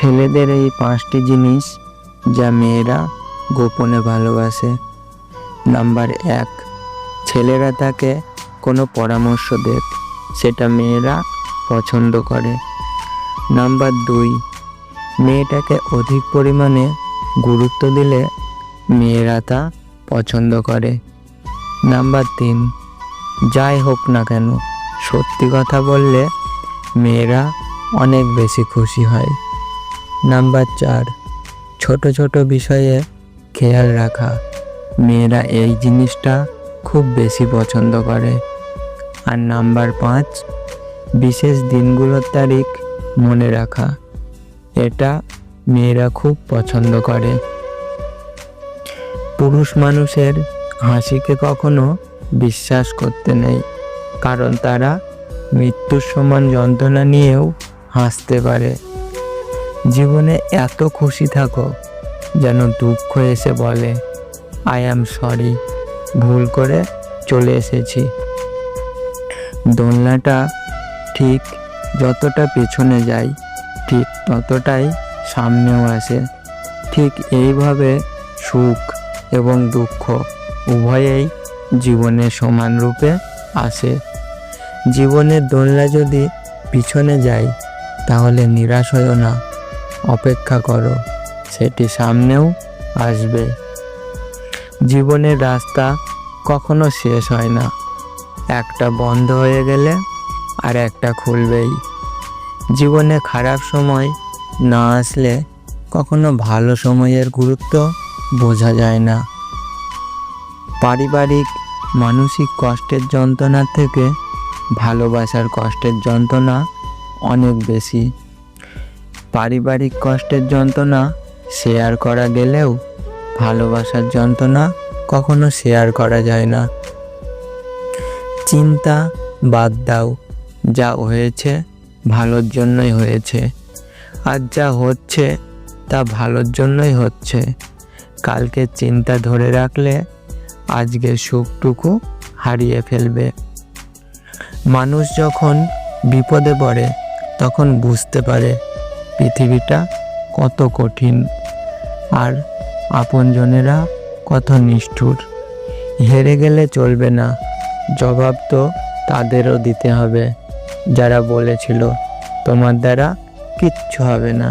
ছেলেদের এই পাঁচটি জিনিস যা মেয়েরা গোপনে ভালোবাসে। নাম্বার এক, ছেলেরা তাকে কোনো পরামর্শ দেখ সেটা মেয়েরা পছন্দ করে। নাম্বার দুই, মেয়েটাকে অধিক পরিমাণে গুরুত্ব দিলে মেয়েরা তা পছন্দ করে। নাম্বার তিন, যাই হোক না কেন, সত্যি কথা বললে মেয়েরা অনেক বেশি খুশি হয়। নাম্বার চার, ছোট ছোট বিষয়ে খেয়াল রাখা। মেয়েরা এই জিনিসটা খুব বেশি পছন্দ করে। আর নাম্বার পাঁচ, বিশেষ দিনগুলোর তারিখ মনে রাখা। এটা মেয়েরা খুব পছন্দ করে। পুরুষ মানুষের হাসিকে কখনো বিশ্বাস করতে নেই, কারণ তারা মৃত্যুর সমান যন্ত্রণা নিয়েও হাসতে পারে। জীবনে এত খুশি থাকো, যেন দুঃখ এসে বলে, আই অ্যাম সরি, ভুল করে চলে এসেছি। দোলনাটা ঠিক যতটা পেছনে যায়, ঠিক ততটাই সামনেও আসে। ঠিক এইভাবে সুখ এবং দুঃখ উভয়েই জীবনে সমান রূপে আসে। জীবনের দোলনা যদি পিছনে যায়, তাহলে নিরাশ হয়েও না। অপেক্ষা করো, সেটি সামনেও আসবে। জীবনের রাস্তা কখনো শেষ হয় না। একটা বন্ধ হয়ে গেলে আর একটা খুলবেই। জীবনে খারাপ সময় না আসলে কখনো ভালো সময়ের গুরুত্ব বোঝা যায় না। পারিবারিক, মানসিক কষ্টের যন্ত্রণা থেকে ভালোবাসার কষ্টের যন্ত্রণা অনেক বেশি। পারিবারিক কষ্টের যন্ত্রণা শেয়ার করা গেলেও ভালোবাসার যন্ত্রণা কখনো শেয়ার করা যায় না। চিন্তা বাদ দাও, যা হয়েছে ভালোর জন্যই হয়েছে, আর যা হচ্ছে তা ভালোর জন্যই হচ্ছে। কালকে চিন্তা ধরে রাখলে আজকের সুখটুকু হারিয়ে ফেলবে। মানুষ যখন বিপদে পড়ে, তখন বুঝতে পারে পৃথিবীটা কত কঠিন, আর আপনজনেরা কত নিষ্ঠুর। হেরে গেলে চলবে না, জবাব তো তাদেরও দিতে হবে, যারা বলেছিল তোমার দ্বারা কিচ্ছু হবে না।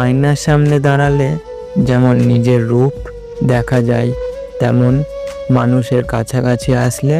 আয়নার সামনে দাঁড়ালে যেমন নিজের রূপ দেখা যায়, তেমন মানুষের কাছাকাছি আসলে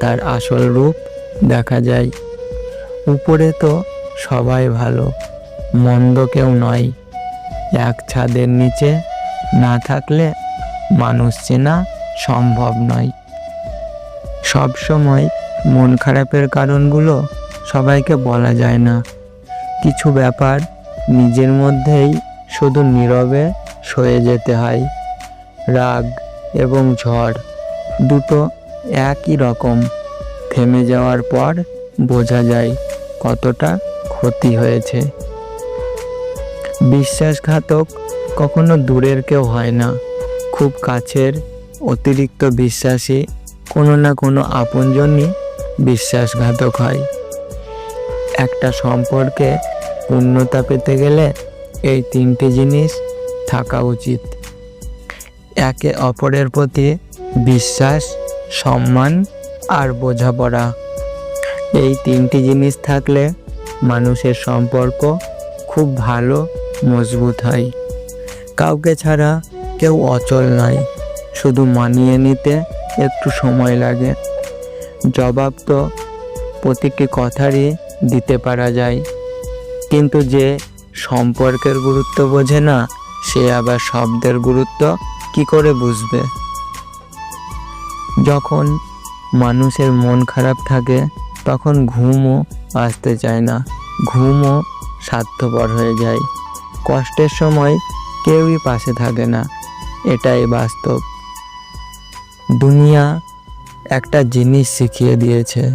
তার আসল রূপ দেখা যায়। উপরে তো সবাই ভালো, মন্দ কেউ নয়। এক ছাদের নিচে না থাকলে মানুষ চেনা সম্ভব নয়। সব সময় মন খারাপের কারণগুলো সবাইকে বলা যায় না। কিছু ব্যাপার নিজের মধ্যেই শুধু নীরবে সয়ে যেতে হয়। রাগ এবং ঝড় দুটো একই রকম। থেমে যাওয়ার পর বোঝা যায় কতটা ক্ষতি হয়েছে। বিশ্বাসঘাতক কখনো দূরের কেউ হয় না। খুব কাছের অতিরিক্ত বিশ্বাসী কোনো না কোনো আপনজনই বিশ্বাসঘাতক হয়। একটা সম্পর্কে পূর্ণতা পেতে গেলে এই তিনটি জিনিস থাকা উচিত। একে অপরের প্রতি বিশ্বাস, সম্মান আর বোঝাপড়া। এই তিনটি জিনিস থাকলে মানুষের সম্পর্ক খুব ভালো, মজবুত হয়। কাউকে ছাড়া কেউ অচল নয়, শুধু মানিয়ে নিতে একটু সময় লাগে। জবাব তো প্রতিটি কথারই দিতে পারা যায়। কিন্তু যে সম্পর্কের গুরুত্ব বোঝে না, সে আবার শব্দের গুরুত্ব কি করে বুঝবে? যখন মানুষের মন খারাপ থাকে তখন ঘুমও আসতে চায় না। ঘুমও স্বার্থপর হয়ে যায়। কষ্টের সময় কেউই পাশে থাকে না। এটাই বাস্তব। দুনিয়া একটা জিনিস শিখিয়ে দিয়েছে।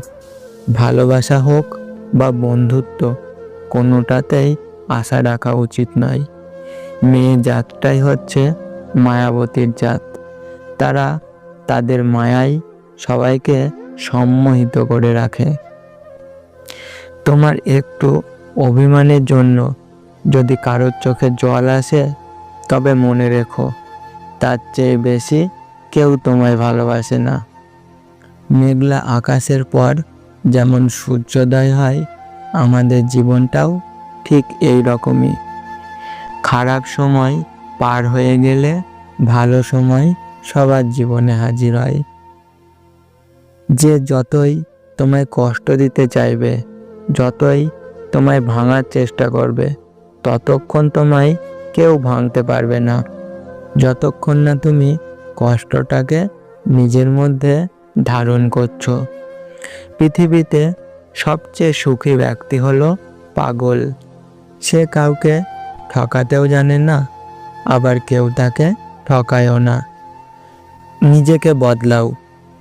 ভালোবাসা হোক বা বন্ধুত্ব, কোনোটাতেই আশা রাখা উচিত নয়। মেয়ে জাতটাই হচ্ছে মায়াবতীর জাত। তারা তাদের মায়াই সবাইকে সম্মোহিত করে রাখে। তোমার একটু অভিমানের জন্য যদি কারোর চোখে জল আসে, তবে মনে রেখো, তার চেয়ে বেশি কেউ তোমায় ভালোবাসে না। মেঘলা আকাশের পর যেমন সূর্যোদয় হয়, আমাদের জীবনটাও ঠিক এই রকমই। খারাপ সময় পার হয়ে গেলে ভালো সময় সবার জীবনে হাজির হয়। যে যতই তোমায় কষ্ট দিতে চাইবে, যতই তোমায় ভাঙার চেষ্টা করবে, ততক্ষণ তোমায় কেউ ভাঙতে পারবে না। যতক্ষণ না তুমি কষ্টটাকে নিজের মধ্যে ধারণ করছ। পৃথিবীতে সবচেয়ে সুখী ব্যক্তি হলো পাগল। সে কাউকে ঠকাতেও জানে না, আবার কেউ তাকে ঠকায়ও না। নিজেকে বদলাও।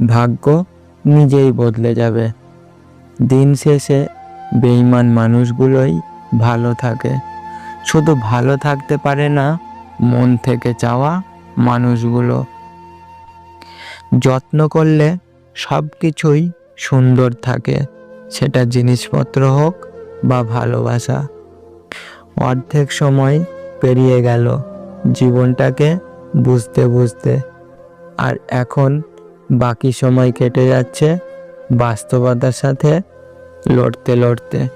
ভাগ্য নিজেই বদলে যাবে। দিন শেষে বেইমান মানুষগুলোই ভালো থাকে। শুধু ভালো থাকতে পারে না, মন থেকে চাওয়া মানুষগুলো। যত্ন করলে সব কিছুই সুন্দর থাকে, সেটা জিনিসপত্র হোক বা ভালোবাসা। অর্ধেক সময় পেরিয়ে গেল জীবনটাকে বুঝতে বুঝতে। আর এখন বাকি সময় কেটে যাচ্ছে বাস্তবতার সাথে লড়তে লড়তে।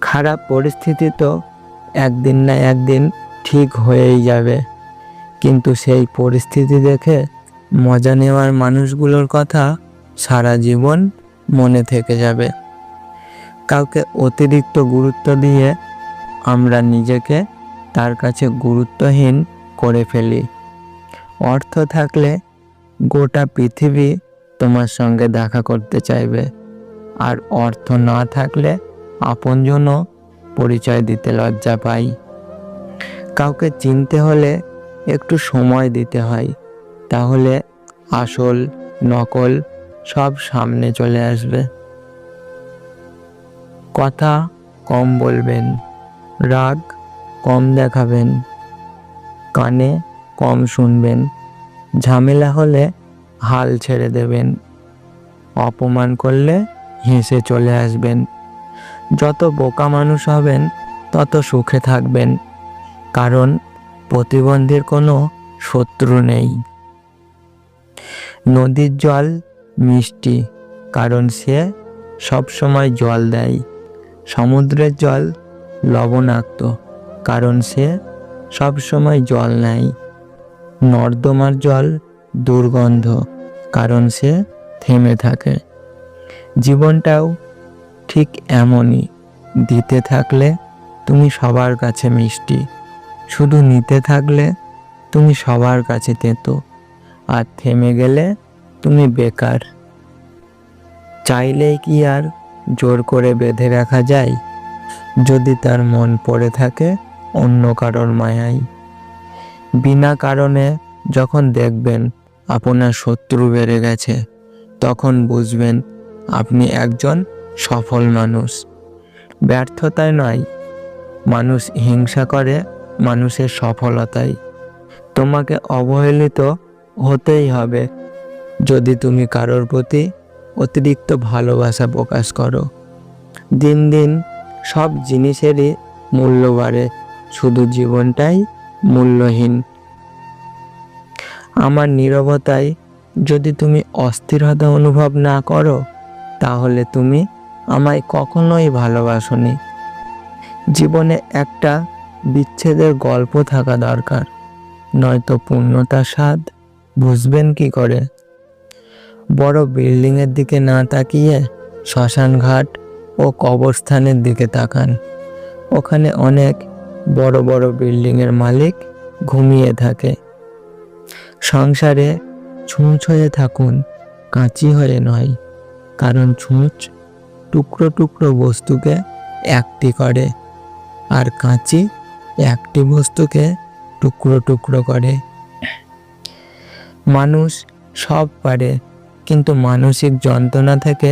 খারাপ পরিস্থিতি তো একদিন না একদিন ঠিক হয়েই যাবে। কিন্তু সেই পরিস্থিতি দেখে মজা নেওয়ার মানুষগুলোর কথা সারা জীবন মনে থেকে যাবে। কাউকে অতিরিক্ত গুরুত্ব দিয়ে আমরা নিজেকে তার কাছে গুরুত্বহীন করে ফেলি। অর্থ থাকলে গোটা পৃথিবী তোমার সঙ্গে দেখা করতে চাইবে। আর অর্থ না থাকলে আপনজনও পরিচয় দিতে লজ্জা পাই কাউকে চিনতে হলে একটু সময় দিতে হয়। তাহলে আসল, নকল সব সামনে চলে আসবে। কথা কম বলবেন, রাগ কম দেখাবেন, কানে কম শুনবেন। ঝামেলা হলে হাল ছেড়ে দেবেন। অপমান করলে হেসে চলে আসবেন। যত বোকা মানুষ হবেন, তত সুখে থাকবেন। কারণ প্রতিবন্ধীর কোনো শত্রু নেই। নদীর জল মিষ্টি, কারণ সে সব সময় জল দেয়। সমুদ্রের জল লবণাক্ত, কারণ সে সব সময় জল নেয়। নর্দমার জল দুর্গন্ধ, কারণ সে থেমে থাকে। জীবনটাও ঠিক এমনই, দিতে থাকলে তুমি সবার কাছে মিষ্টি, শুধু নিতে থাকলে তুমি সবার কাছে তেতো, আর থেমে গেলে তুমি বেকার। চাইলেই কি আর জোর করে বেঁধে রাখা যায়? যদি তার মন পড়ে থাকে অন্য কারোর মায়ায়। বিনা কারণে যখন দেখবেন আপনার শত্রু বেড়ে গেছে, তখন বুঝবেন আপনি একজন সফল মানুষ। ব্যর্থতায় নয়, মানুষ হিংসা করে, মানুষের সফলতায়। তোমাকে অবহেলিত হতেই হবে যদি তুমি কারোর প্রতি অতিরিক্ত ভালোবাসা প্রকাশ করো। দিন দিন সব জিনিসেরই মূল্য বাড়ে, শুধু জীবনটাই মূল্যহীন। আমার নীরবতায় যদি তুমি অস্থিরতা অনুভব না করো, তাহলে তুমি আমায় কখনোই ভালোবাসনি। জীবনে একটা বিচ্ছেদের গল্প থাকা দরকার, নয়তো পূর্ণতার স্বাদ, বুঝবেন কি করে? বড় বিল্ডিংয়ের দিকে না তাকিয়ে শ্মশান ঘাট ও কবরস্থানের দিকে তাকান। ওখানে অনেক বড় বড় বিল্ডিংয়ের মালিক ঘুমিয়ে থাকে। সংসারে ছুঁচ হয়ে থাকুন, কাঁচি হয়ে নয়, কারণ ছুঁচ টুকরো টুকরো বস্তুকে একটি করে আর কাঁচি একটি বস্তুকে টুকরো টুকরো করে। মানুষ সব পারে, কিন্তু মানসিক যন্ত্রণা থেকে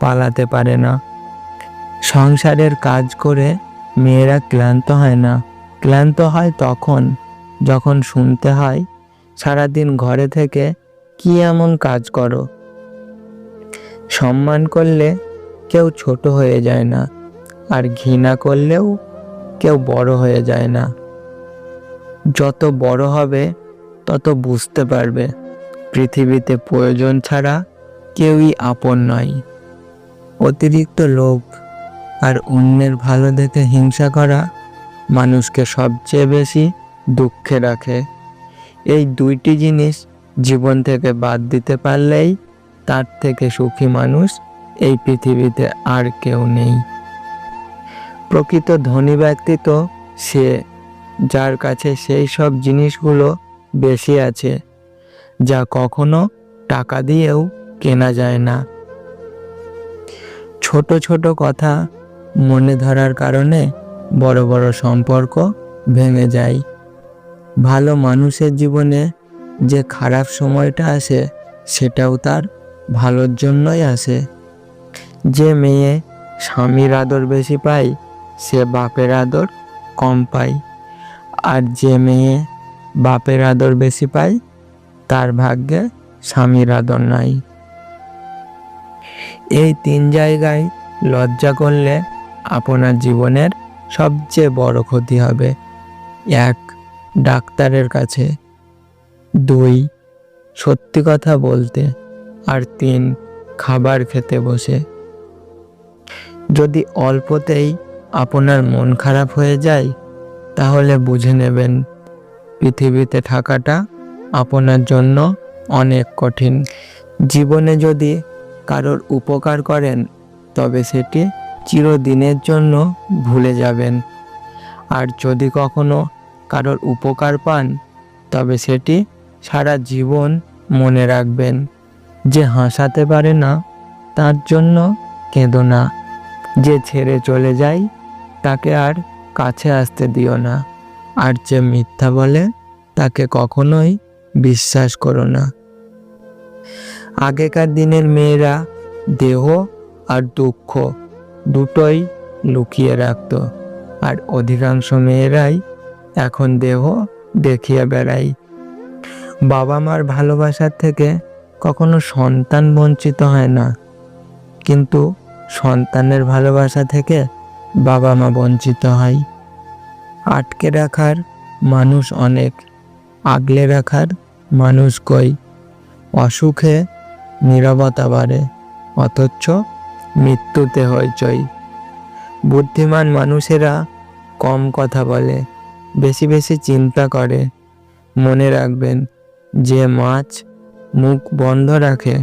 পালাতে পারে না। সংসারের কাজ করে মেয়েরা ক্লান্ত হয় না। ক্লান্ত হয় তখন, যখন শুনতে হয়, সারাদিন ঘরে থেকে কি এমন কাজ করো? সম্মান করলে কেউ ছোট হয়ে যায় না, আর ঘৃণা করলেও কেউ বড় হয়ে যায় না। যত বড় হবে, তত বুঝতে পারবে, পৃথিবীতে প্রয়োজন ছাড়া কেউই আপন নয়। অতিরিক্ত লোভ আর অন্যের ভালো দেখে হিংসা করা মানুষকে সবচেয়ে বেশি দুঃখে রাখে। এই দুইটি জিনিস জীবন থেকে বাদ দিতে পারলেই তার থেকে সুখী মানুষ এই পৃথিবীতে আর কেউ নেই। প্রকৃত ধনী ব্যক্তি তো সে, যার কাছে সেই সব জিনিসগুলো বেশি আছে, যা কখনো টাকা দিয়েও কেনা যায় না। ছোট ছোট কথা মনে ধরার কারণে বড় বড় সম্পর্ক ভেঙে যায়। ভালো মানুষের জীবনে যে খারাপ সময়টা আসে, সেটাও তার ভালোর জন্যই আসে। যে মেয়ে স্বামীর আদর বেশি পায়, সে বাপের আদর কম পায়। আর যে মেয়ে বাপের আদর বেশি পায়, তার ভাগ্যে স্বামীর আদর নাই। এই তিন জায়গায় লজ্জা করলে আপনার জীবনের সবচেয়ে বড় ক্ষতি হবে। এক, ডাক্তারের কাছে। দুই, সত্যি কথা বলতে। আর তিন, খাবার খেতে বসে। যদি অল্পতেই আপনার মন খারাপ হয়ে যায়, তাহলে বুঝে নেবেন, পৃথিবীতে থাকাটা আপনার জন্য অনেক কঠিন। জীবনে যদি কারোর উপকার করেন, তবে সেটি চিরদিনের জন্য ভুলে যাবেন। আর যদি কখনো কারোর উপকার পান, তবে সেটি সারা জীবন মনে রাখবেন। যে হাসাতে পারে না, তার জন্য কেঁদো না। যে ছেড়ে চলে যায়, তাকে আর কাছে আসতে দিও না। আর যে মিথ্যা বলে, তাকে কখনোই বিশ্বাস করো না। আগেকার দিনের মেয়েরা দেহ আর দুঃখ দুটোই লুকিয়ে রাখত। আর অধিকাংশ মেয়েরাই এখন দেহ দেখিয়ে বেড়ায়। বাবা মার ভালোবাসার থেকে কখনো সন্তান বঞ্চিত হয় না। কিন্তু সন্তানের ভালোবাসা থেকে বাবা মা বঞ্চিত হয়। আটকে রাখার মানুষ অনেক, আগলে রাখার মানুষ কই? অসুখে নীরবতা বাড়ে, অথচ মৃত্যুতে হইচই। বুদ্ধিমান মানুষেরা কম কথা বলে, বেশি বেশি চিন্তা করে। মনে রাখবেন, যে মাছ মুখ বন্ধ রাখে,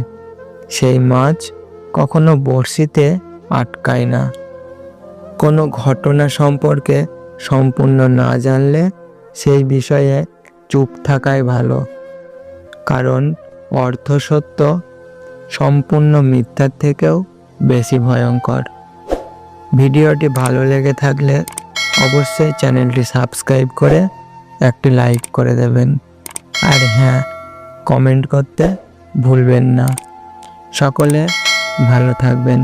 সেই মাছ কখনো বড়শিতে আটকায় না। কোনো ঘটনা সম্পর্কে সম্পূর্ণ না জানলে সেই বিষয়ে চুপ থাকাই ভালো। কারণ অর্থ সত্য, সম্পূর্ণ মিথ্যার থেকেও বেশি ভয়ঙ্কর। ভিডিওটি ভালো লেগে থাকলে অবশ্যই চ্যানেলটি সাবস্ক্রাইব করে একটি লাইক করে দেবেন। আর হ্যাঁ কমেন্ট করতে ভুলবেন না। সকলে ভালো থাকবেন।